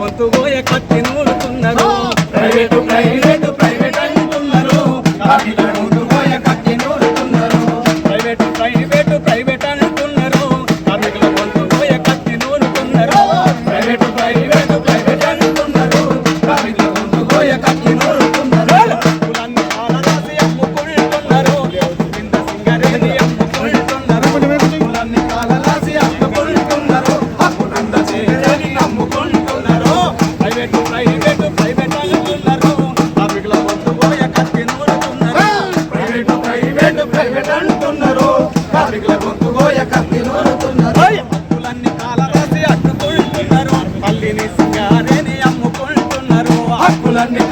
వంతు పోయ కత్తి నూలుతున్నారు. Private private private